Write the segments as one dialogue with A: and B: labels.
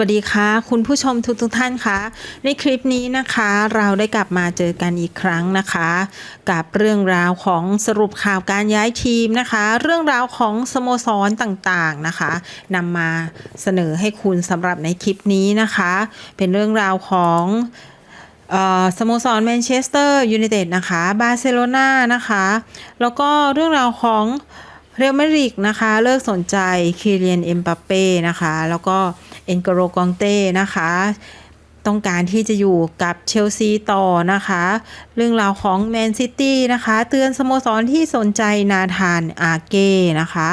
A: วัสดีค่ะ คุณผู้ชมทุกทุกท่านคะในคลิปนี้นะคะ เราได้กลับมาเจอกันอีกครั้งนะคะ กับเรื่องราวของสรุปข่าวการย้ายทีมนะคะ เรื่องราวของสโมสรต่างๆนะคะนำมาเสนอให้คุณสำหรับในคลิปนี้นะคะ เป็นเรื่องราวของสโมสรแมนเชสเตอร์ยูไนเต็ดนะคะบาร์เซโลนานะคะ แล้วก็เรื่องราวของเรอัลมาดริดนะคะ เลิกสนใจคีเรียนเอ็มบัปเป้นะคะ แล้วก็ เอ็นโกโรกองเต้นะคะต้องการที่จะอยู่กับเชลซีต่อนะคะ เรื่องราวของแมนซิตี้นะคะ เตือนสโมสรที่สนใจนาธานอาเก้นะคะ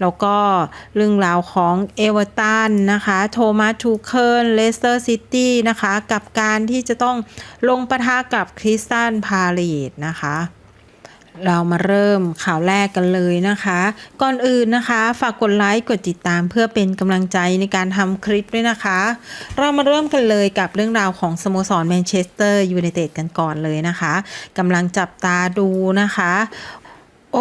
A: แล้วก็เรื่องราวของเอเวอร์ตันนะคะ โทมัสทูเคิลเลสเตอร์ซิตี้นะคะ กับการที่จะต้องลงปะทะกับคริสตันพาลีดนะคะ เรามาเริ่มข่าวแรกกันเลยนะคะ ก่อนอื่นนะคะ ฝากกดไลค์กดติดตามเพื่อเป็นกำลังใจในการทำคลิปด้วยนะคะ เรามาเริ่มกันเลยกับเรื่องราวของสโมสรแมนเชสเตอร์ยูไนเต็ดกันก่อนเลยนะคะกำลังจับตาดูนะคะ โอ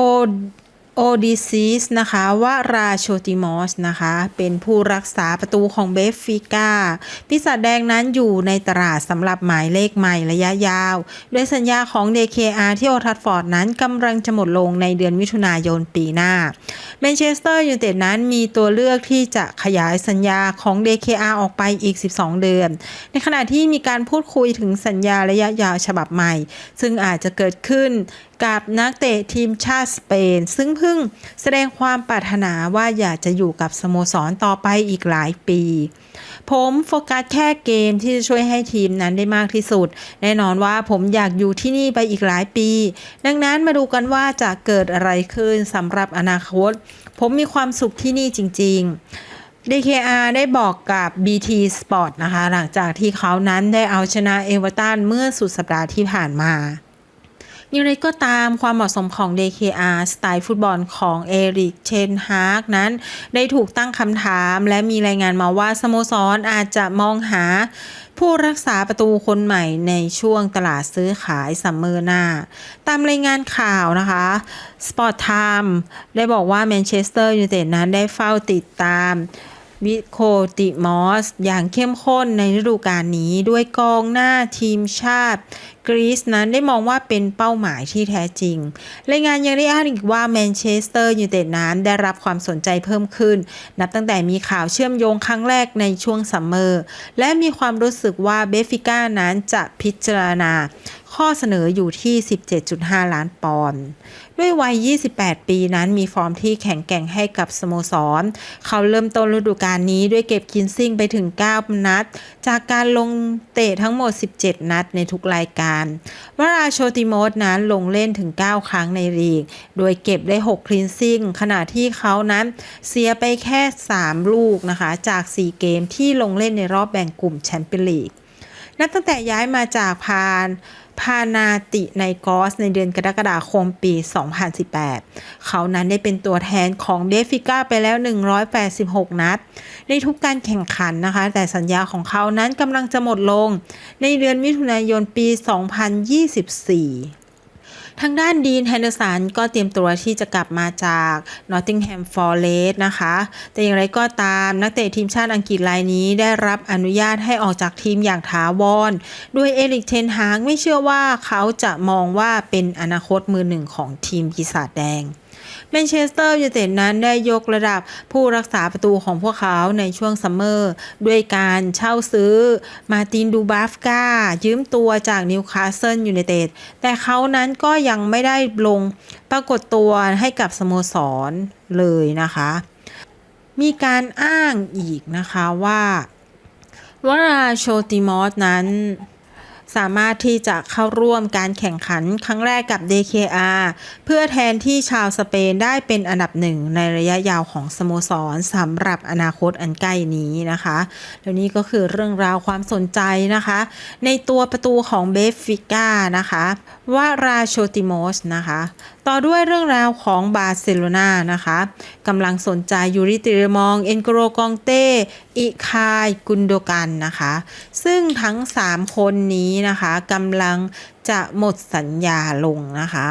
A: โอดิซิสนะคะวาราโชติมอสนะคะ เป็นผู้รักษาประตูของเบฟฟิก้าปีศาจแดงนั้นอยู่ในตลาดสำหรับหมายเลขใหม่ระยะยาวโดยสัญญาของ DKR ที่โอทัฟฟอร์ดนั้นกำลังจะหมดลงในเดือนมิถุนายนปีหน้าแมนเชสเตอร์ยูไนเต็ดนั้นมีตัวเลือกที่จะขยายสัญญาของ DKR ออกไปอีก 12 เดือน ในขณะที่มีการพูดคุยถึงสัญญาระยะยาวฉบับใหม่ ซึ่งอาจจะเกิดขึ้นกับนักเตะทีมชาติสเปน ซึ่งเพิ่องแสดงความปรารถนาว่าอยากจะอยู่กับสโมสรต่อไปอีกหลายปี ผมโฟกัสแค่เกมที่จะช่วยให้ทีมนั้นได้มากที่สุด แน่นอนว่าผมอยากอยู่ที่นี่ไปอีกหลายปี ดังนั้นมาดูกันว่าจะเกิดอะไรขึ้นสำหรับอนาคต ผมมีความสุขที่นี่จริง ๆ DKR ได้บอกกับ BT Sport นะคะ หลังจากที่เขานั้นได้เอาชนะเอเวอร์ตันเมื่อสุดสัปดาห์ที่ผ่านมา อย่างไรก็ตามความเหมาะสมของ DKR สไตล์ฟุตบอลของเอริกเชนฮากนั้น ได้ถูกตั้งคำถามและมีรายงานมาว่าสโมสรอาจจะมองหาผู้รักษาประตูคนใหม่ในช่วงตลาดซื้อขายซัมเมอร์หน้า ตามรายงานข่าวนะคะ Sport Time ได้บอกว่าแมนเชสเตอร์ยูไนเต็ดนั้นได้เฝ้าติดตาม วิโคติมอส อย่างเข้มข้นในฤดูกาลนี้ด้วยกองหน้าทีมชาติกรีซนั้นได้มองว่าเป็นเป้าหมายที่แท้จริง รายงานยังได้อ้างอีกว่าแมนเชสเตอร์ยูไนเต็ดนั้นได้รับความสนใจเพิ่มขึ้น นับตั้งแต่มีข่าวเชื่อมโยงครั้งแรกในช่วงซัมเมอร์ และมีความรู้สึกว่าเบฟิก้านั้นจะพิจารณาข้อเสนออยู่ที่ 17.5 ล้านปอนด์ ด้วยวัย 28 ปีนั้นมีฟอร์มที่แข็งแกร่งให้กับสโมสร เขาเริ่มต้นฤดูกาลนี้ด้วยเก็บคินซิ่งไปถึง 9 นัด จากการลงเตะทั้งหมด 17 นัดในทุกรายการวราโชติโมสนั้นลงเล่นถึง 9 ครั้งในลีก โดยเก็บได้ 6 คลีนซิ่ง ขณะที่เขานั้นเสียไปแค่ 3 ลูกนะคะ จาก 4 เกมที่ลงเล่นในรอบแบ่งกลุ่มแชมเปี้ยนลีก นับตั้งแต่ย้ายมาจากพาน พานาติในกอสในเดือนกรกฎาคมปี 2018 เขานั้นได้เป็นตัวแทนของเดฟิก้าไปแล้ว 186 นัด ในทุกการแข่งขันนะคะ แต่สัญญาของเขานั้นกำลังจะหมดลง ในเดือนมิถุนายนปี 2024 ทางด้านดีนแฮนเดอร์สันก็เตรียมตัวที่จะกลับมาจากนอตติงแฮมฟอร์เรสนะคะ แต่อย่างไรก็ตามนักเตะทีมชาติอังกฤษรายนี้ได้รับอนุญาตให้ออกจากทีมอย่างถาวรด้วยเอริกเทนฮางไม่เชื่อว่าเขาจะมองว่าเป็นอนาคตมือหนึ่งของทีมปีศาจแดง แมนเชสเตอร์ยูไนเต็ดนั้นได้ยกระดับผู้รักษาประตูของพวกเขาในช่วงซัมเมอร์ ด้วยการเช่าซื้อมาตินดูบาฟกายืมตัวจากนิวคาสเซิลยูไนเต็ดแต่เขานั้นก็ยังไม่ได้ลงปรากฏตัวให้กับสโมสรเลยนะคะ มีการอ้างอีกนะคะว่า วราโชติมอสนั้น สามารถที่จะเข้าร่วมการแข่งขันครั้งแรกกับ DKR เพื่อแทนที่ชาวสเปนได้เป็นอันดับหนึ่งในระยะยาวของสโมสรสำหรับอนาคตอันใกล้นี้นะคะแล้วนี่ก็คือเรื่องราวความสนใจนะคะ ในตัวประตูของเบฟฟิก้านะคะ วาราโชติโมสนะคะ ต่อด้วยเรื่องราวของบาร์เซโลนานะคะกำลังสนใจยูริติเรมอง เอ็นโกโรกองเต้ อิคาย กุนโดกันนะคะ ซึ่งทั้ง 3 คนนี้นะคะกำลังจะหมดสัญญาลงนะคะ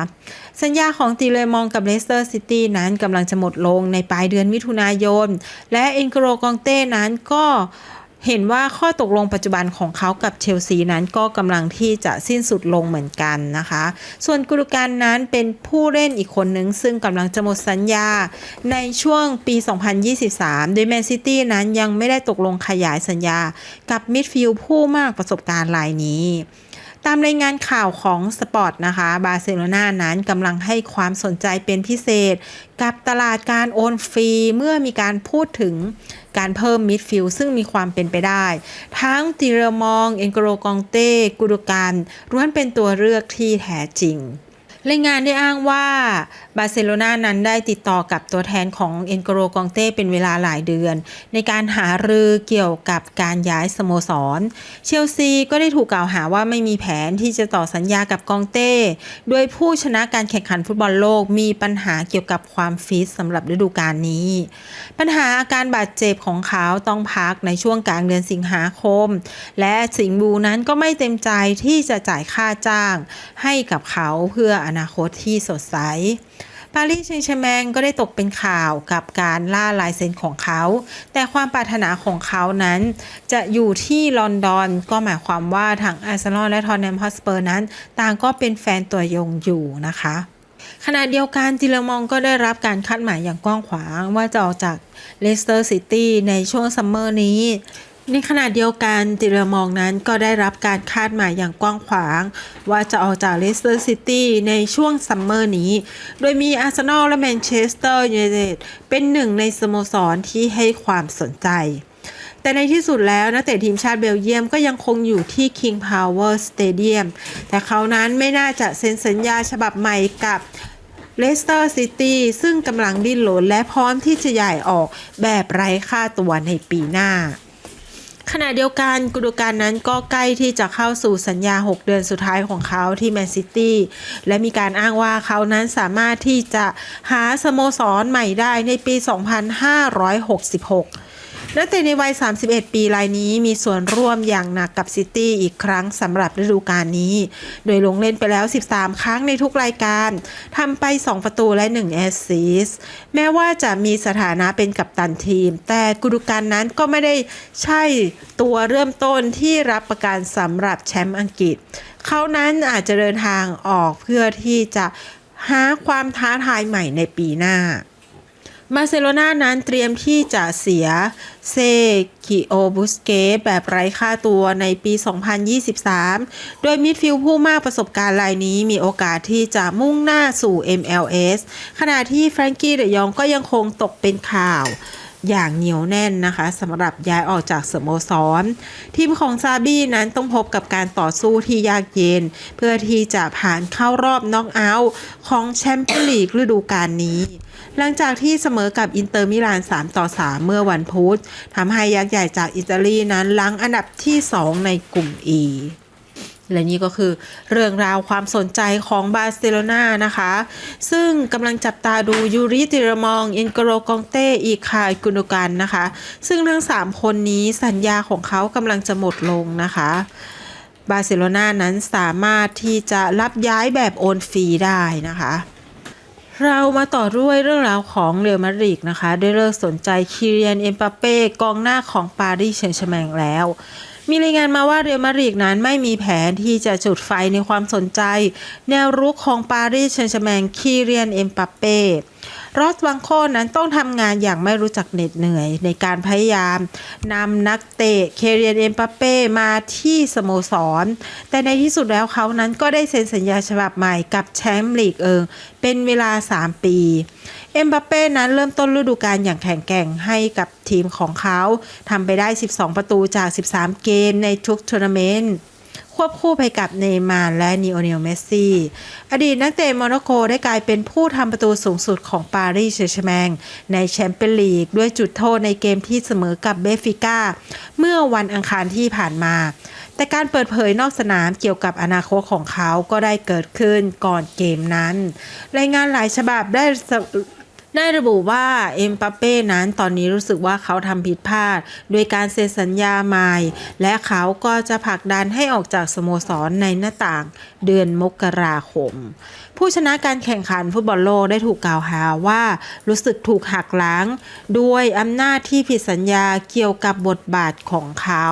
A: สัญญาของติเรมองกับเลสเตอร์ซิตี้นั้นกำลังจะหมดลงในปลายเดือนมิถุนายน และเอ็นโกโรกองเต้นั้นก็ เห็นว่าข้อตกลงปัจจุบันของเขากับเชลซีนั้นก็กำลังที่จะสิ้นสุดลงเหมือนกันนะคะ ส่วนกุลการนั้นเป็นผู้เล่นอีกคนหนึ่งซึ่งกำลังจะหมดสัญญา ในช่วงปี 2023 โดยแมนซิตี้นั้นยังไม่ได้ตกลงขยายสัญญา กับมิดฟิลด์ผู้มากประสบการณ์รายนี้ ตามรายงานข่าวของสปอร์ตนะคะบาร์เซโลนานั้นกำลังให้ความสนใจเป็นพิเศษ กับตลาดการโอนฟรี เมื่อมีการพูดถึงการเพิ่มมิดฟิลด์ซึ่งมีความเป็นไปได้ ทั้งติเรมอง เอ็นโกโรกองเต้กุดการร้วนเป็นตัวเลือกที่แท้จริงรายงานได้อ้างว่า บาร์เซโลนานั้นได้ติดต่อกับตัวแทนของเอ็นโกโรกองเต้เป็นเวลาหลายเดือน ในการหารือเกี่ยวกับการย้ายสโมสร เชลซีก็ได้ถูกกล่าวหาว่าไม่มีแผนที่จะต่อสัญญากับกองเต้ โดยผู้ชนะการแข่งขันฟุตบอลโลกมีปัญหาเกี่ยวกับความฟิตสำหรับฤดูกาลนี้ ปัญหาอาการบาดเจ็บของเขาต้องพักในช่วงกลางเดือนสิงหาคม และสิงห์บูนั้นก็ไม่เต็มใจที่จะจ่ายค่าจ้าง ให้กับเขาเพื่ออนาคตที่สดใส ปารีสแซงต์แชแมงก็ได้ตกเป็นข่าวกับการล่าลายเซ็นของเขา แต่ความปรารถนาของเขานั้น จะอยู่ที่ลอนดอนก็หมายความว่าทั้งอาร์เซนอลและทอนแนมฮอสเปอร์นั้น ต่างก็เป็นแฟนตัวยงอยู่นะคะขณะเดียวกันจิเลมองก็ได้รับการคาดหมายอย่างกว้างขวางว่าจะออกจากเลสเตอร์ซิตี้ในช่วงซัมเมอร์นี้ ในขณะเดียวกันจิเรมองนั้นก็ได้รับการคาดหมายอย่างกว้างขวาง ว่าจะออกจากเลสเตอร์ซิตี้ในช่วงซัมเมอร์นี้ โดยมีอาร์เซนอลและแมนเชสเตอร์ยูไนเต็ดเป็นหนึ่งในสโมสรที่ให้ความสนใจ แต่ในที่สุดแล้วนักเตะทีมชาติเบลเยียมก็ยังคงอยู่ที่ King Power Stadium แต่เขานั้นไม่น่าจะเซ็นสัญญาฉบับใหม่กับเลสเตอร์ซิตี้ซึ่งกำลังดิ้นรนและพร้อมที่จะย้ายออกแบบไร้ค่าตัวในปีหน้า ขณะเดียวกันกุดูการนั้นก็ใกล้ที่จะเข้าสู่สัญญา 6 เดือนสุดท้ายของเขาที่แมนซิตี้และมีการอ้างว่าเขานั้นสามารถที่จะหาสโมสรใหม่ได้ในปี 2566 นักเตะในวัย 31 ปีรายนี้มีส่วนร่วมอย่างหนักกับซิตี้อีกครั้งสำหรับฤดูกาลนี้ โดยลงเล่นไปแล้ว 13 ครั้งในทุกรายการทำไป 2 ประตูและ 1 แอสซิสต์แม้ว่าจะมีสถานะเป็นกัปตันทีม แต่กุดูการนั้นก็ไม่ได้ใช่ตัวเริ่มต้นที่รับประกันสำหรับแชมป์อังกฤษ เขานั้นอาจจะเดินทางออกเพื่อที่จะหาความท้าทายใหม่ในปีหน้า บาร์เซโลนานั้นเตรียมที่จะเสียเซกิโอบุสเกแบบไร้ค่าตัวในปี 2023 โดยมิดฟิลด์ผู้มากประสบการณ์รายนี้มีโอกาสที่จะมุ่งหน้าสู่ MLS ขณะที่แฟรงกี้เดยองก็ยังคงตกเป็นข่าวอย่างเหนียวแน่นนะคะสำหรับย้ายออกจากสโมสร ทีมของซาบี้นั้นต้องพบกับการต่อสู้ที่ยากเย็น เพื่อที่จะผ่านเข้ารอบน็อกเอาท์ของแชมเปี้ยนลีกฤดูกาลนี้ หลังจากที่เสมอกับอินเตอร์มิลาน 3 ต่อ 3 เมื่อวันพุธทำให้ยักษ์ใหญ่จากอิตาลีนั้นลังอันดับที่ 2 ในกลุ่ม E และนี่ก็คือเรื่องราวความสนใจของบาร์เซโลนานะคะ ซึ่งกำลังจับตาดูยูริติรมอง อินโกโรกองเต้ อีคายกุนกันนะคะ ซึ่งทั้ง 3 คนนี้สัญญาของเขากำลังจะหมดลงนะคะ บาร์เซโลนานั้นสามารถที่จะรับย้ายแบบโอนฟรีได้นะคะ เรามาต่อด้วยเรื่องราวของเรอัลมาดริดนะคะ ได้เลิกสนใจคิริยันเอ็มปาเป้กองหน้าของปารีสแซงต์แชร์แมงแล้ว มีรายงานมาว่าเรอัลมาดริดนั้นไม่มีแผนที่จะจุดไฟในความสนใจ แนวรุกของปารีสแซงต์แชร์แมงคิริยันเอ็มปาเป้ รอสวังโคนั้นต้องทำงานอย่างไม่รู้จักเหน็ดเหนื่อยในการพยายามนำนักเตะเคเรียนเอ็มปาเป้มาที่สโมสร แต่ในที่สุดแล้วเขานั้นก็ได้เซ็นสัญญาฉบับใหม่กับแชมป์ลีกเอิงเป็นเวลา 3 ปีเอ็มบัปเป้นั้นเริ่มต้นฤดูกาลอย่างแข็งแกร่งให้กับทีมของเขาทำไปได้ 12 ประตูจาก 13 เกมในทุกทัวร์นาเมนต์ ควบคู่ไปกับเนย์มาร์และนีโอเนลเมสซี่ อดีตนักเตะโมนาโกได้กลายเป็นผู้ทำประตูสูงสุดของปารีสแซงต์แชร์แมงในแชมเปี้ยนลีกด้วยจุดโทษในเกมที่เสมอกับเบฟิก้า เมื่อวันอังคารที่ผ่านมา แต่การเปิดเผยนอกสนามเกี่ยวกับอนาคตของเขาก็ได้เกิดขึ้นก่อนเกมนั้น รายงานหลายฉบับได้ ได้ระบุว่าเอ็มปัปเป้นั้นตอนนี้รู้สึกว่าเขาทำผิดพลาด โดยการเซ็นสัญญาใหม่ และเขาก็จะผลักดันให้ออกจากสโมสรในหน้าต่างเดือนมกราคม ผู้ชนะการแข่งขันฟุตบอลโลกได้ถูกกล่าวหาว่ารู้สึกถูกหักล้างด้วยอำนาจที่ผิดสัญญาเกี่ยวกับบทบาทของเขา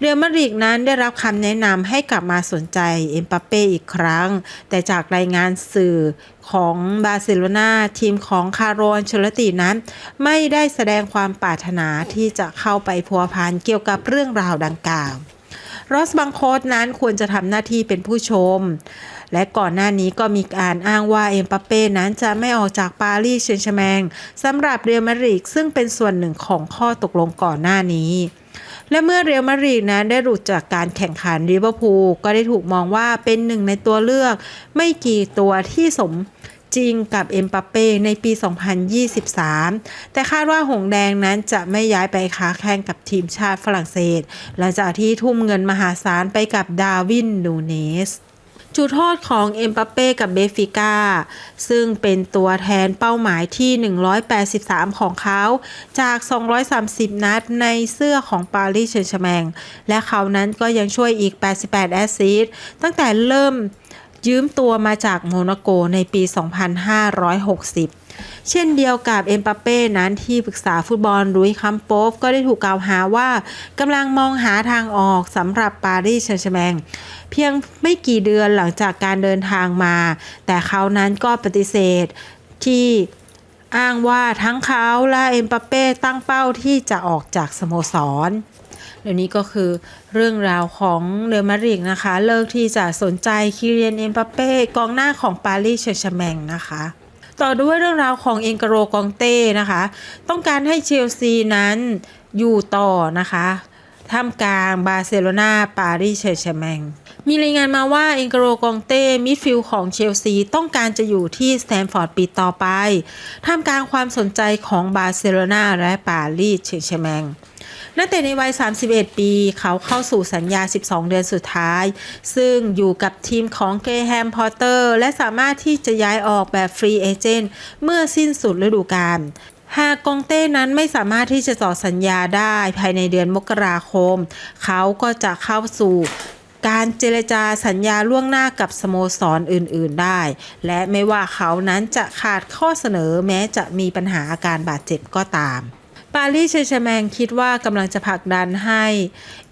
A: เรอัลมาดริดนั้นได้รับคำแนะนำให้กลับมาสนใจเอ็มปัปเป้อีกครั้ง แต่จากรายงานสื่อของบาร์เซโลนาทีมของคาร์โรอันเชลตินั้น ไม่ได้แสดงความปรารถนาที่จะเข้าไปพัวพันเกี่ยวกับเรื่องราวดังกล่าวรอสบังโคสนั้นควรจะทำหน้าที่เป็นผู้ชม และก่อนหน้านี้ก็มีการอ้างว่าเอ็มปัปเป้นั้นจะไม่ออกจากปารีสเชนต์แชแมงสำหรับเรอัลมาริดซึ่งเป็นส่วนหนึ่งของข้อตกลงก่อนหน้านี้ และเมื่อเรอัลมาดริดนั้นได้หลุดจากการแข่งขันลิเวอร์พูลก็ได้ถูกมองว่าเป็นหนึ่งในตัวเลือก ไม่กี่ตัวที่สมจริงกับเอ็มปัปเป้ในปี 2023 แต่คาดว่าหงแดงนั้นจะไม่ย้ายไปค้าแข่งกับทีมชาติฝรั่งเศสหลังจากที่ทุ่มเงินมหาศาลไปกับดาวินนูเนส จุดโทษของเอ็มปัปเป้กับเบฟิก้าซึ่งเป็นตัวแทนเป้าหมายที่ 183 ของเขา จาก 230 นัดในเสื้อของปารีสเชนต์แชร์แมง และเขานั้นก็ยังช่วยอีก 88 แอสซิสต์ตั้งแต่เริ่มยืมตัวมาจากโมนาโกในปี 2560 เช่นเดียวกับเอ็มปัปเป้นั้นที่ปรึกษาฟุตบอลรุยคัมโปฟก็ได้ถูกกล่าวหาว่ากำลังมองหาทางออกสำหรับปารีสแชงต์แชร์แมงเพียงไม่กี่เดือนหลังจากการเดินทางมา แต่เขานั้นก็ปฏิเสธที่อ้างว่าทั้งเขาและเอ็มปัปเป้ตั้งเป้าที่จะออกจากสโมสรเดี๋ยวนี้ก็คือเรื่องราวของเรอัลมาดริดนะคะ เลิกที่จะสนใจคิเรียนเอ็มปัปเป้กองหน้าของปารีสเชงต์แชร์แมงนะคะ ต่อด้วยเรื่องราวของเอ็นกโรกองเต้นะคะ ต้องการให้เชลซีนั้นอยู่ต่อนะคะ ท่ามกลางบาร์เซโลนาปารีสเชงต์แชร์แมงมีรายงานมาว่าเอ็นกโรกองเต้มิดฟิลด์ของเชลซีต้องการจะอยู่ที่สแตนฟอร์ดปีต่อไป ท่ามกลางความสนใจของบาร์เซโลนาและปารีสเชงต์แชร์แมงนักเตะในวัย 31 ปี เขาเข้าสู่สัญญา 12 เดือนสุดท้าย ซึ่งอยู่กับทีมของเกรแฮมพอตเตอร์ และสามารถที่จะย้ายออกแบบฟรีเอเจนต์เมื่อสิ้นสุดฤดูกาล หากกองเต้นั้นไม่สามารถที่จะต่อสัญญาได้ภายในเดือนมกราคม เขาก็จะเข้าสู่การเจรจาสัญญาล่วงหน้ากับสโมสรอื่น ๆได้ และไม่ว่าเขานั้นจะขาดข้อเสนอแม้จะมีปัญหาอาการบาดเจ็บก็ตามารีเชชแมงคิดว่ากำลังจะผลักดันให้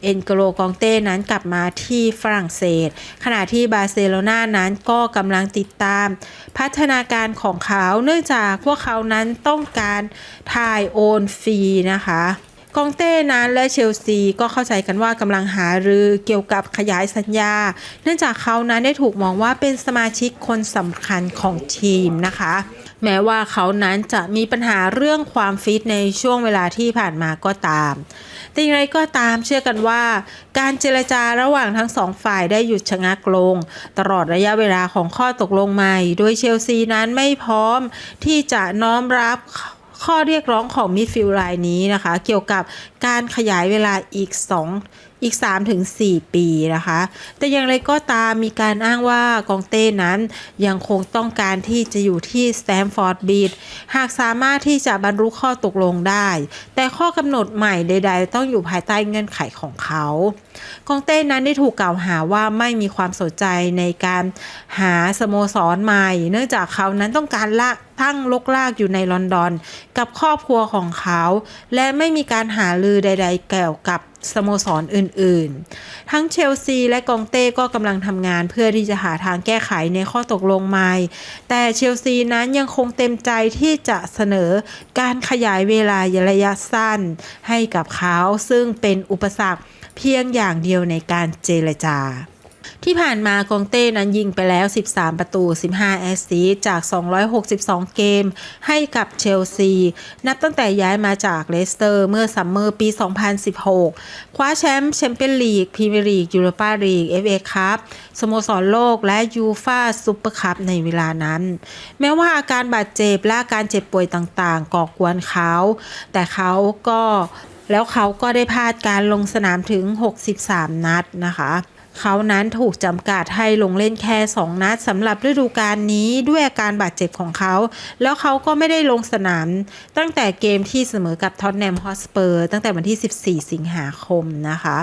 A: เอ็นโกโลกองเต้นั้นกลับมาที่ฝรั่งเศส ขณะที่บาร์เซโลนานั้นก็กำลังติดตาม พัฒนาการของเขาเนื่องจากพวกเขานั้นต้องการถ่ายโอนฟรีนะคะกองเต้นั้นและเชลซีก็เข้าใจกันว่ากำลังหารือเกี่ยวกับขยายสัญญา เนื่องจากเขานั้นได้ถูกมองว่าเป็นสมาชิกคนสำคัญของทีมนะคะ แม้ว่าเขานั้นจะมีปัญหาเรื่องความฟิตในช่วงเวลาที่ผ่านมาก็ตาม แต่อย่างไรก็ตามเชื่อกันว่า การเจรจาระหว่างทั้งสองฝ่ายได้หยุดชะงักลง ตลอดระยะเวลาของข้อตกลงใหม่ โดยเชลซีนั้นไม่พร้อมที่จะน้อมรับข้อเรียกร้องของมิดฟิลด์รายนี้นะคะ เกี่ยวกับการขยายเวลาอีก 2 อีก 3-4 ปีนะคะ แต่อย่างไรก็ตามมีการอ้างว่ากองเต้นั้นยังคงต้องการที่จะอยู่ที่สแตมฟอร์ดบีดหากสามารถที่จะบรรลุข้อตกลงได้ แต่ข้อกำหนดใหม่ใด ๆ ต้องอยู่ภายใต้เงื่อนไขของเขากองเต้นั้นได้ถูกกล่าวหาว่าไม่มีความสนใจในการหาสโมสรใหม่ เนื่องจากเขานั้นต้องการละ ตั้งลกลากอยู่ในลอนดอน กับครอบครัวของเขา และไม่มีการหาลือใด ๆ เกี่ยวกับสโมสรอื่นๆ ทั้งเชลซีและกองเต้ก็กำลังทำงานเพื่อที่จะหาทางแก้ไขในข้อตกลงใหม่ แต่เชลซีนั้นยังคงเต็มใจที่จะเสนอการขยายเวลาระยะสั้น ให้กับเขาซึ่งเป็นอุปสรรคเพียงอย่างเดียวในการเจรจา ที่ผ่านมากองเต้นั้นยิงไปแล้ว 13 ประตู 15 แอสซิสต์จาก 262 เกม ให้กับเชลซี นับตั้งแต่ย้ายมาจากเลสเตอร์เมื่อซัมเมอร์ปี 2016 คว้าแชมป์แชมเปี้ยนลีกพรีเมียร์ลีกยูโรปาลีกเอฟเอคัพสโมสรโลกและยูฟาซูเปอร์คัพในเวลานั้น แม้ว่าอาการบาดเจ็บและอาการเจ็บป่วยต่างๆ ก่อกวนเขา แต่เขาก็แล้วเขาก็ได้พลาดการลงสนามถึง 63 นัดนะคะ เขานั้นถูกจำกัดให้ลงเล่นแค่ 2 นัดสำหรับฤดูกาลนี้ด้วยอาการบาดเจ็บของเขา แล้วเขาก็ไม่ได้ลงสนาม ตั้งแต่เกมที่เสมอกับท็อตแนมฮอสเปอร์ตั้งแต่วันที่ 14 สิงหาคมนะคะ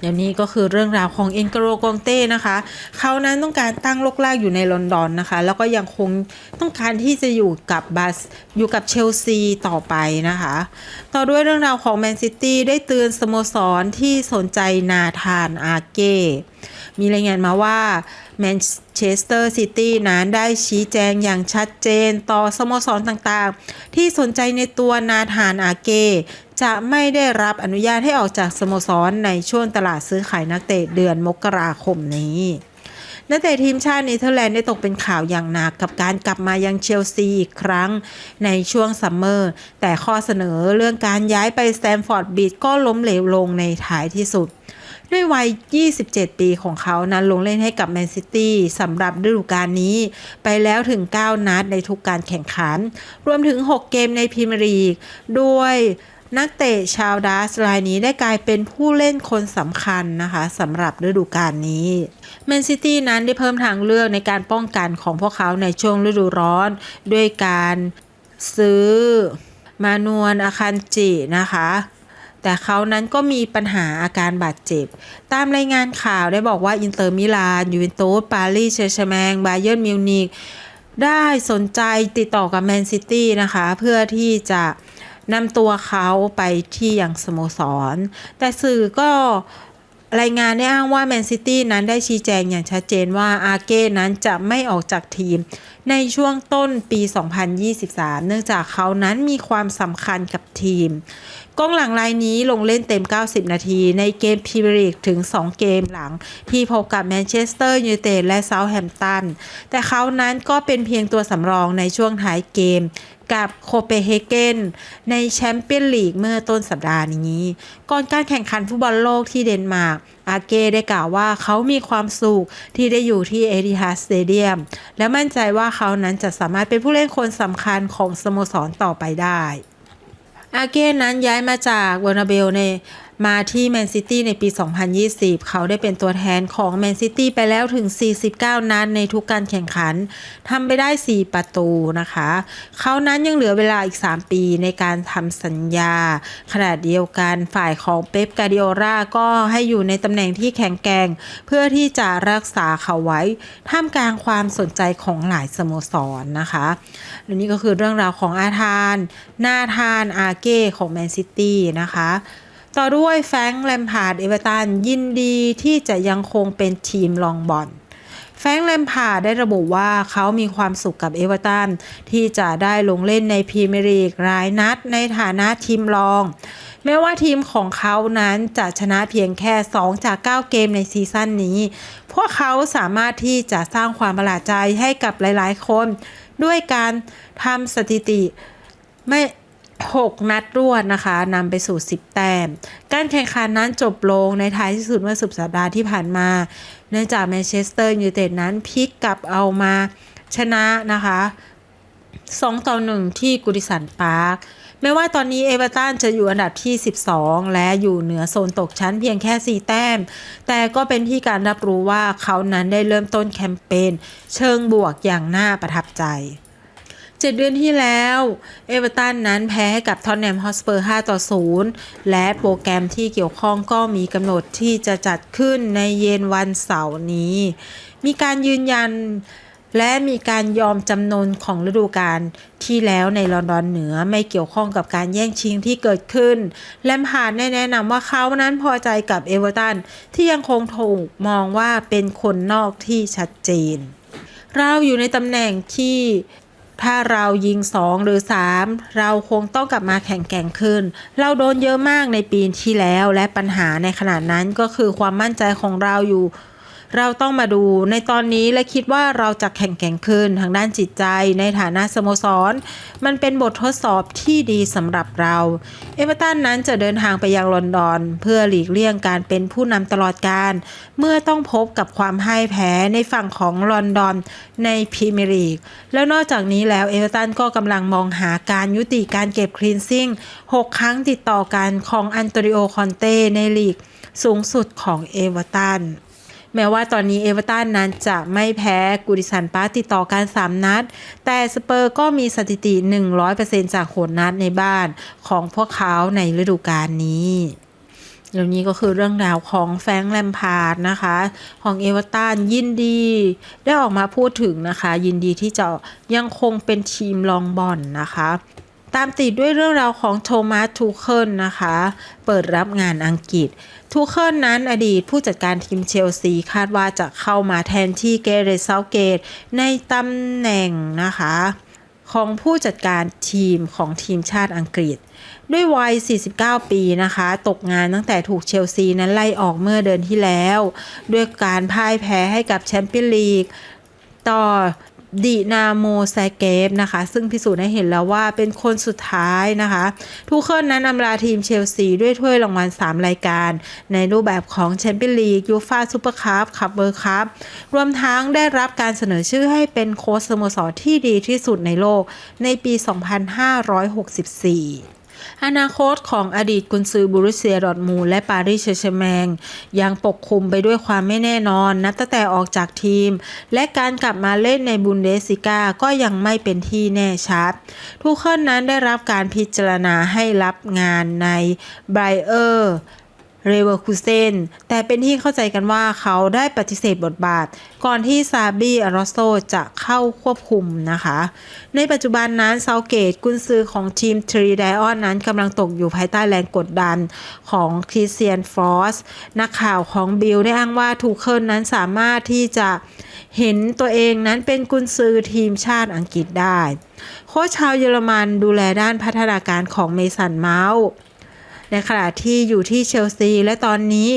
A: เดี๋ยวนี้ก็คือเรื่องราวของเอ็นกโรกองเต้นะคะเขานั้นต้องการตั้งลกลากอยู่ในลอนดอนนะคะ แล้วก็ยังคงต้องการที่จะอยู่กับบัสอยู่กับเชลซีต่อไปนะคะ ต่อด้วยเรื่องราวของแมนซิตี้ได้เตือนสโมสรที่สนใจนาธานอาเก้มีรายงานมาว่าแมนเชสเตอร์ซิตี้นั้นได้ชี้แจงอย่างชัดเจนต่อสโมสรต่างๆ ที่สนใจในตัวนาธานอาเก้ จะไม่ได้รับอนุญาตให้ออกจากสโมสรในช่วงตลาดซื้อขายนักเตะเดือนมกราคมนี้นักเตะทีมชาติเนเธอร์แลนด์ได้ตกเป็นข่าวอย่างหนักกับการกลับมายังเชลซีอีกครั้งในช่วงซัมเมอร์ แต่ข้อเสนอเรื่องการย้ายไปสแตมฟอร์ดบีดก็ล้มเหลวลงในท้ายที่สุด ด้วยวัย 27 ปีของเขานั้นลงเล่นให้กับแมนซิตี้สำหรับฤดูกาลนี้ ไปแล้วถึง 9 นัดในทุกการแข่งขัน รวมถึง 6 เกมในพรีเมียร์ลีกด้วย นักเตะชาวดัสรายนี้ได้กลายเป็นผู้เล่นคนสำคัญนะคะสำหรับฤดูกาลนี้แมนซิตี้นั้นได้เพิ่มทางเลือกในการป้องกันของพวกเขาในช่วงฤดูร้อน ด้วยการซื้อมานวนอาคันจินะคะแต่เขานั้นก็มีปัญหาอาการบาดเจ็บ ตามรายงานข่าวได้บอกว่าอินเตอร์มิลานยูเวนตุสปารีสเชอร์ชแมง บาเยิร์นมิวนิกได้สนใจติดต่อกับแมนซิตี้นะคะ เพื่อที่จะ นำตัวเขาไปที่ยังสโมสร แต่สื่อก็รายงานได้อ้างว่าแมนซิตี้นั้นได้ชี้แจงอย่างชัดเจนว่าอาเก้นั้นจะไม่ออกจากทีม ในช่วงต้นปี 2023 เนื่องจากเขานั้นมีความสำคัญกับทีมกองหลังรายนี้ลงเล่นเต็ม 90 นาที ในเกมพรีเมียร์ลีกถึง 2 เกมหลัง ที่พบกับแมนเชสเตอร์ยูไนเต็ดและเซาท์แฮมป์ตัน แต่เขานั้นก็เป็นเพียงตัวสำรองในช่วงท้ายเกมกับโคเปนเฮเกนในแชมเปี้ยนลีกเมื่อต้นสัปดาห์นี้ ก่อนการแข่งขันฟุตบอลโลกที่เดนมาร์ก อาเก้ได้กล่าวว่าเขามีความสุขที่ได้อยู่ที่เอริฮัสเตเดียม และมั่นใจว่าเขานั้นจะสามารถเป็นผู้เล่นคนสำคัญของสโมสรต่อไปได้ อาเก้นั้นย้ายมาจากวอนาเบลใน มาที่แมนซิตี้ในปี 2020 เขาได้เป็นตัวแทนของแมนซิตี้ไปแล้วถึง 49 นัดในทุกการแข่งขันทำไปได้ 4 ประตูนะคะ เขานั้นยังเหลือเวลาอีก 3 ปีในการทำสัญญา ขณะเดียวกันฝ่ายของเป๊ปกาดิโอราก็ให้อยู่ในตำแหน่งที่แข็งแกร่งเพื่อที่จะรักษาเขาไว้ ท่ามกลางความสนใจของหลายสโมสรนนะคะและนี่ก็คือเรื่องราวของอาธาน นาธานอาเก้ของแมนซิตี้นะคะ ต่อด้วยแฟงแลมพาร์ดเอเวอร์ตันยินดีที่จะยังคงเป็นทีมลองบอลแฟงแลมพาร์ดได้ระบุว่าเขามีความสุขกับเอเวอร์ตันที่จะได้ลงเล่นในพรีเมียร์ลีกรายนัดในฐานะทีมรอง แม้ว่าทีมของเขานั้นจะชนะเพียงแค่ 2 จาก 9 เกมในซีซั่นนี้ พวกเขาสามารถที่จะสร้างความประหลาดใจให้กับหลายๆ คน ด้วยการทำสถิติไม่ 6 นัดรวดนะคะนำไปสู่ 10 แต้ม การแข่งขันนั้นจบลงในท้ายที่สุดเมื่อสุดสัปดาห์ที่ผ่านมา เนื่องจากแมนเชสเตอร์ยูไนเต็ดนั้นพลิกกลับเอามาชนะนะคะ 2 ต่อ 1 ที่กุดิสันพาร์คแม้ว่าตอนนี้เอเวอร์ตันจะอยู่อันดับที่ 12 และอยู่เหนือโซนตกชั้นเพียงแค่ 4 แต้ม แต่ก็เป็นที่การรับรู้ว่าเขานั้นได้เริ่มต้นแคมเปญเชิงบวกอย่างน่าประทับใจ เจ็ดเดือนที่แล้ว เอเวอร์ตันนั้นแพ้ให้กับท็อตแนมฮอสเปอร์ 5 ต่อ 0 และโปรแกรมที่เกี่ยวข้องก็มีกำหนดที่จะจัดขึ้นในเย็นวันเสาร์นี้ มีการยืนยันและมีการยอมจำนนของฤดูกาลที่แล้วในลอนดอนเหนือไม่เกี่ยวข้องกับการแย่งชิงที่เกิดขึ้น แลมพาร์ดแนะนำว่าเขานั้นพอใจกับเอเวอร์ตันที่ยังคงถูกมองว่าเป็นคนนอกที่ชัดเจน เราอยู่ในตำแหน่งที่ ถ้าเรายิง 2 หรือ 3 เราคงต้องกลับมาแข่งแก่งขึ้น เราโดนเยอะมากในปีที่แล้วและปัญหาในขณะนั้นก็คือความมั่นใจของเราอยู่ เราต้องมาดูในตอนนี้และคิดว่าเราจะแข่งแกร่งขึ้นทางด้านจิตใจ ในฐานะสโมสร มันเป็นบททดสอบที่ดีสำหรับเรา เอเวอร์ตันนั้นจะเดินทางไปยังลอนดอน เพื่อหลีกเลี่ยงการเป็นผู้นำตลอดการ เมื่อต้องพบกับความพ่ายแพ้ในฝั่งของลอนดอนในพรีเมียร์ลีกแล้วนอกจากนี้แล้วเอเวอร์ตันก็กำลังมองหาการยุติการเก็บคลีนซิ่ง 6 ครั้งติดต่อกันของอันโตนิโอคอนเต้ในลีกสูงสุดของเอเวอร์ตัน แม้ว่าตอนนี้เอเวอร์ตันนั้นจะไม่แพ้กูดิสันปาติดต่อกัน 3 นัด แต่สเปอร์ก็มีสถิติ 100%จากโหนนัดในบ้านของพวกเขาในฤดูกาลนี้เดี๋ยวนี้ก็คือเรื่องราวของแฟงแลมพาร์ดนะคะ ของเอเวอร์ตันยินดี ได้ออกมาพูดถึงนะคะ ยินดีที่จะยังคงเป็นทีมลองบอลนะคะ ตามติดด้วยเรื่องราวของโทมัสทูเคิลนะคะ เปิดรับงานอังกฤษ ทูเคิลนั้นอดีตผู้จัดการทีมเชลซีคาดว่าจะเข้ามาแทนที่เกเรตเซาเกต ในตำแหน่งนะคะของผู้จัดการทีมของทีมชาติอังกฤษ ด้วยวัย 49 ปีนะคะ ตกงานตั้งแต่ถูกเชลซีนั้นไล่ออกเมื่อเดือนที่แล้ว ด้วยการพ่ายแพ้ให้กับแชมเปี้ยนลีก ต่อ ดินาโมแซเกฟนะคะ ซึ่งพิสูจน์ให้เห็นแล้วว่าเป็นคนสุดท้ายนะคะทุกคนนั้นอำลาทีมเชลซีด้วยถ้วยรางวัล 3 รายการ ในรูปแบบของแชมเปี้ยนลีกยูฟาซูเปอร์คัพคัพเบอร์คัพรวมทั้งได้รับการเสนอชื่อให้เป็นโค้ชสโมสรที่ดีที่สุดในโลกในปี 2564 อนาคตของอดีตกุนซือบูรุสเซียดอร์มู และปารีสเชแมง ยังปกคลุมไปด้วยความไม่แน่นอน นับตั้งแต่ออกจากทีม และการกลับมาเล่นในบุนเดสิก้าก็ยังไม่เป็นที่แน่ชัด ทุกคนนั้นได้รับการพิจารณาให้รับงานในไบรเออร์ เรเวอร์คูเซนแต่เป็นที่เข้าใจกันว่าเขาได้ปฏิเสธบทบาท ก่อนที่ซาบีอารอสโซจะเข้าควบคุมนะคะ ในปัจจุบันนั้นเซาเกตกุนซือของทีมทรีไดออนนั้นกำลังตกอยู่ภายใต้แรงกดดันของคริสเซียนฟรอสนักข่าวของบิลได้อ้างว่าทูเคิลนั้นสามารถที่จะเห็นตัวเองนั้นเป็นกุนซือทีมชาติอังกฤษได้ โค้ชชาวเยอรมันดูแลด้านพัฒนาการของเมสันเมาส์ ในขณะที่อยู่ที่เชลซี และตอนนี้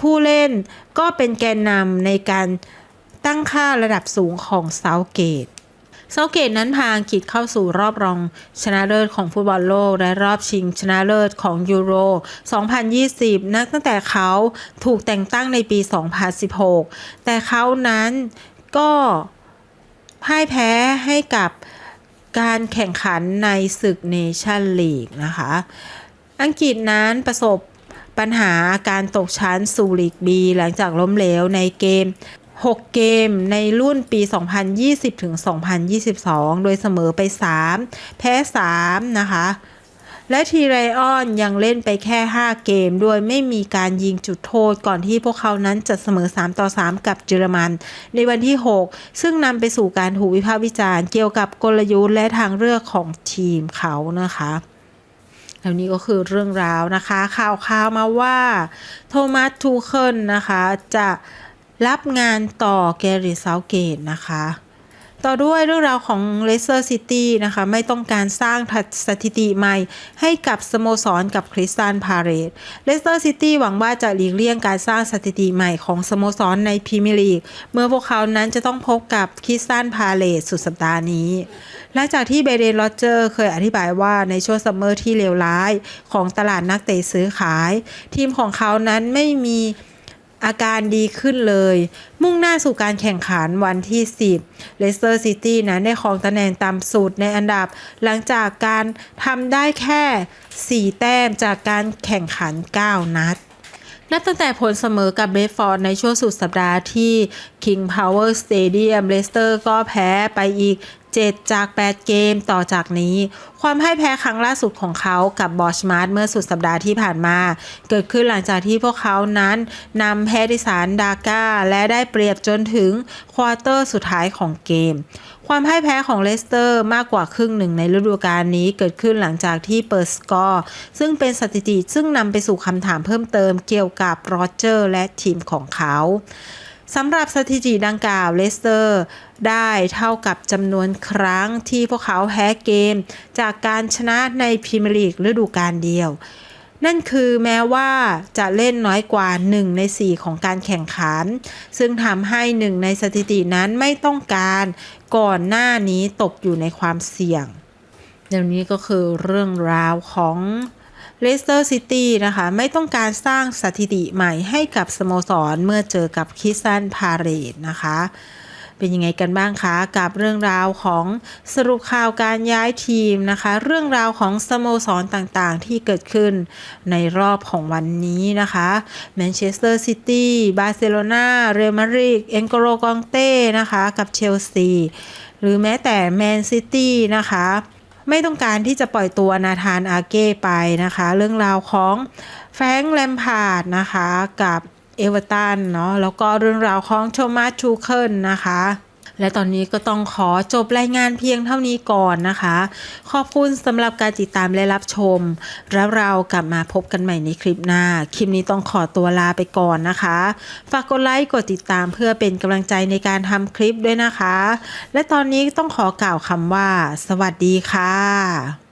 A: ผู้เล่นก็เป็นแกนนำในการตั้งค่าระดับสูงของเซาเกตเซาเกตนั้นพาอังกฤษเข้าสู่รอบรองชนะเลิศของฟุตบอลโลก และรอบชิงชนะเลิศของยูโร 2020 นับตั้งแต่เขาถูกแต่งตั้งในปี 2016 แต่เขานั้นก็พ่ายแพ้ให้กับการแข่งขันในศึกเนชั่นลีกนะคะ อังกฤษนั้นประสบปัญหาการตกชั้นสู่ลีกบีหลังจากล้มเหลวในเกม 6 เกมในรุ่นปี 2020 ถึง 2022 โดยเสมอไป 3 แพ้ 3 นะคะ และทีไรออนยังเล่นไปแค่ 5 เกมด้วยไม่มีการยิงจุดโทษก่อนที่พวกเขานั้นจะเสมอ 3 ต่อ 3 กับเยอรมัน ในวันที่ 6 ซึ่งนำไปสู่การถูกวิพากษ์วิจารณ์เกี่ยวกับกลยุทธ์และทางเลือกของทีมเขานะคะ แล้วนี้ก็คือเรื่องราวนะคะ ข่าวข่าวมาว่าโทมัสทูเคิลนะคะ จะรับงานต่อแกริเซาเกตนะคะ ต่อด้วยเรื่องราวของเลสเตอร์ซิตี้นะคะไม่ต้องการสร้างสถิติใหม่ ให้กับสโมสรกับคริสตันพาเรตเลสเตอร์ซิตี้หวังว่าจะหลีกเลี่ยงการสร้างสถิติใหม่ของสโมสรในพรีเมียร์ลีกเมื่อพวกเขานั้นจะต้องพบกับคริสตันพาเรตสุดสัปดาห์นี้ หลังจากที่เบเดนโรเจอร์เคยอธิบายว่าในช่วงซัมเมอร์ที่เลวร้าย ของตลาดนักเตะซื้อขาย ทีมของเขานั้นไม่มี อาการดีขึ้นเลย มุ่งหน้าสู่การแข่งขันวันที่ 10เลสเตอร์ซิตี้นั้นได้ครองตำแหน่งต่ำสุดในอันดับ หลังจากการทำได้แค่ 4 แต้มจากการแข่งขัน 9 นัดนับตั้งแต่ผลเสมอกับเบรดฟอร์ดในช่วงสุดสัปดาห์ที่ King Power Stadium เลสเตอร์ก็แพ้ไปอีก 7 จาก 8 เกมต่อจากนี้ ความพ่ายแพ้ครั้งล่าสุดของเขากับบอชมาร์ทเมื่อสุดสัปดาห์ที่ผ่านมา เกิดขึ้นหลังจากที่พวกเขานั้นนำแพ้ดิสารดาก้า และได้เปรียบจนถึงควอเตอร์สุดท้ายของเกม ความพ่ายแพ้ของเลสเตอร์มากกว่าครึ่งหนึ่งในฤดูกาลนี้เกิดขึ้นหลังจากที่เปิดสกอร์ ซึ่งเป็นสถิติซึ่งนำไปสู่คำถามเพิ่มเติมเกี่ยวกับโรเจอร์และทีมของเขา สำหรับสถิติดังกล่าวเลสเตอร์ได้เท่ากับจำนวนครั้งที่พวกเขาแพ้เกม จากการชนะในพรีเมียร์ลีกฤดูกาลเดียว นั่นคือแม้ว่าจะเล่นน้อยกว่า 1 ใน 4 ของการแข่งขัน ซึ่งทำให้หนึ่งในสถิตินั้นไม่ต้องการก่อนหน้านี้ตกอยู่ในความเสี่ยงเดี๋ยวนี้ก็คือเรื่องราวของ เลสเตอร์ซิตี้นะคะ ไม่ต้องการสร้างสถิติใหม่ให้กับสโมสรเมื่อเจอกับคิสซันพาเรตนะคะ เป็นยังไงกันบ้างคะ กับเรื่องราวของสรุปข่าวการย้ายทีมนะคะ เรื่องราวของสโมสรต่างๆ ที่เกิดขึ้นในรอบของวันนี้นะคะแมนเชสเตอร์ซิตี้บาร์เซโลนาเรอัลมาดริดเอ็นโกโรกองเต้นะคะ กับเชลซีหรือแม้แต่แมนซิตี้นะคะ ไม่ต้องการที่จะปล่อยตัวนาธานอาเก้ไปนะคะ เรื่องราวของแฟรงค์แลมพาร์ดนะคะกับเอเวอร์ตันเนาะแล้วก็เรื่องราวของโชมาชูเคิลนะคะ และตอนนี้ก็ต้องขอจบรายงานเพียงเท่านี้ก่อนนะคะ ขอบคุณสำหรับการติดตามและรับชม แล้วเรากลับมาพบกันใหม่ในคลิปหน้า คลิปนี้ต้องขอตัวลาไปก่อนนะคะ ฝากกดไลค์กดติดตามเพื่อเป็นกำลังใจในการทำคลิปด้วยนะคะ และตอนนี้ต้องขอกล่าวคำว่า สวัสดีค่ะ